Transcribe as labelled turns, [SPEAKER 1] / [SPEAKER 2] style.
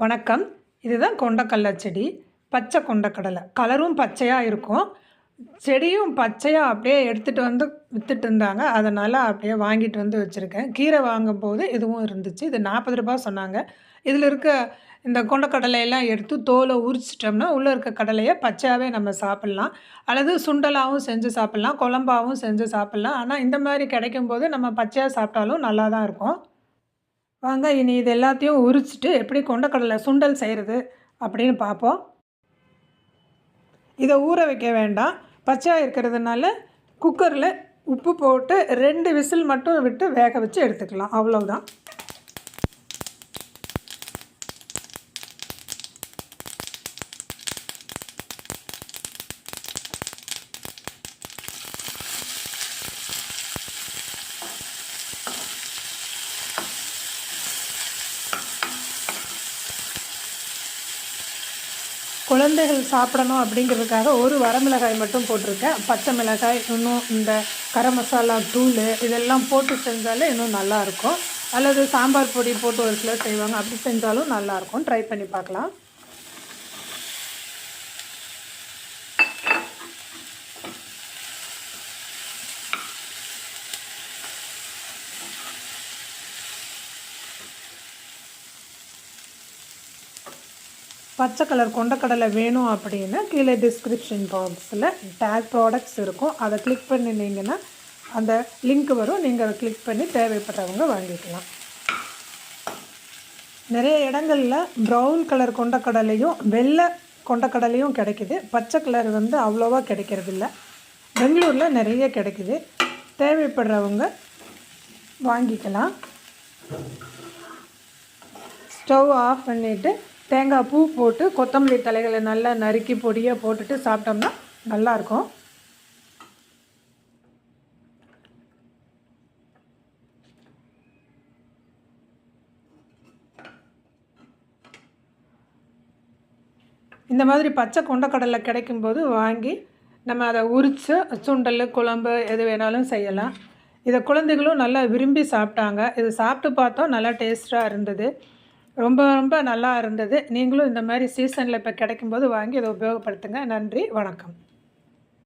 [SPEAKER 1] வணக்கம். இதுதான் கொண்டக்கடலை செடி. பச்சை கொண்டக்கடலை. கலரும் பச்சையாக இருக்கும். செடியும் பச்சையாக அப்படியே எடுத்துகிட்டு வந்து விற்றுட்டு இருந்தாங்க. அதனால் அப்படியே வாங்கிட்டு வந்து வச்சுருக்கேன். கீரை வாங்கும்போது இதுவும் இருந்துச்சு. இது நாற்பது ரூபா சொன்னாங்க. இதில் இருக்க இந்த கொண்டக்கடலையெல்லாம் எடுத்து தோலை உரிச்சிட்டோம்னா உள்ளே இருக்க கடலையை பச்சையாகவே நம்ம சாப்பிட்லாம். அல்லது சுண்டலாகவும் செஞ்சு சாப்பிட்லாம். குழம்பாகவும் செஞ்சு சாப்பிட்லாம். ஆனால் இந்த மாதிரி கிடைக்கும்போது நம்ம பச்சையாக சாப்பிட்டாலும் நல்லா தான் இருக்கும். வாங்க இனி இது எல்லாத்தையும் உரிச்சிட்டு எப்படி கொண்டக்கடலை சுண்டல் செய்கிறது அப்படின்னு பார்ப்போம். இதை ஊற வைக்க வேண்டாம். பச்சையாக இருக்கிறதுனால குக்கரில் உப்பு போட்டு ரெண்டு விசில் மட்டும் விட்டு வேக வச்சு எடுத்துக்கலாம். அவ்வளோதான் குழந்தைகள் சாப்பிடணும் அப்படிங்கிறதுக்காக ஒரு வரமிளகாய் மட்டும் போட்டிருக்கேன். பச்சை மிளகாய் இன்னும் இந்த கரம் மசாலா தூள் இதெல்லாம் போட்டு செஞ்சாலே இன்னும் நல்லாயிருக்கும் அல்லது சாம்பார் பொடி போட்டு ஒரு சிலர் செய்வாங்க. அப்படி செஞ்சாலும் நல்லாயிருக்கும் ட்ரை பண்ணி பார்க்கலாம். பச்சை கலர் கொண்டக்கடலை வேணும் அப்படின்னா கீழே டிஸ்கிரிப்ஷன் பாக்ஸில் டேக் ப்ராடக்ட்ஸ் இருக்கும். அதை கிளிக் பண்ணினீங்கன்னா அந்த லிங்க் வரும். நீங்கள் அதை கிளிக் பண்ணி தேவைப்பட்டவங்க வாங்கிக்கலாம். நிறைய இடங்களில் ப்ரௌன் கலர் கொண்டக்கடலையும் வெள்ளை கொண்டக்கடலையும் கிடைக்கிது. பச்சை கலர் வந்து அவ்வளோவா கிடைக்கிறதில்ல. பெங்களூரில் நிறைய கிடைக்கிது. தேவைப்படுறவங்க வாங்கிக்கலாம். ஸ்டவ் ஆஃப் பண்ணிவிட்டு தேங்காய் பூ போட்டு கொத்தமல்லி தலைகளை நல்லா நறுக்கி பொடியாக போட்டுட்டு சாப்பிட்டோம்னா நல்லாயிருக்கும். இந்த மாதிரி பச்சை கொண்டக்கடலை கிடைக்கும்போது வாங்கி நம்ம அதை உரித்து சுண்டல் குழம்பு எது வேணாலும் செய்யலாம். இதை குழந்தைகளும் நல்லா விரும்பி சாப்பிட்டாங்க. இது சாப்பிட்டு பார்த்தோம் நல்லா டேஸ்ட்டாக இருந்தது. ரொம்ப ரொம்ப நல்லா இருந்தது. நீங்களும் இந்த மாதிரி சீசனில் இப்போ கிடைக்கும்போது வாங்கி அதை உபயோகப்படுத்துங்க. நன்றி வணக்கம்.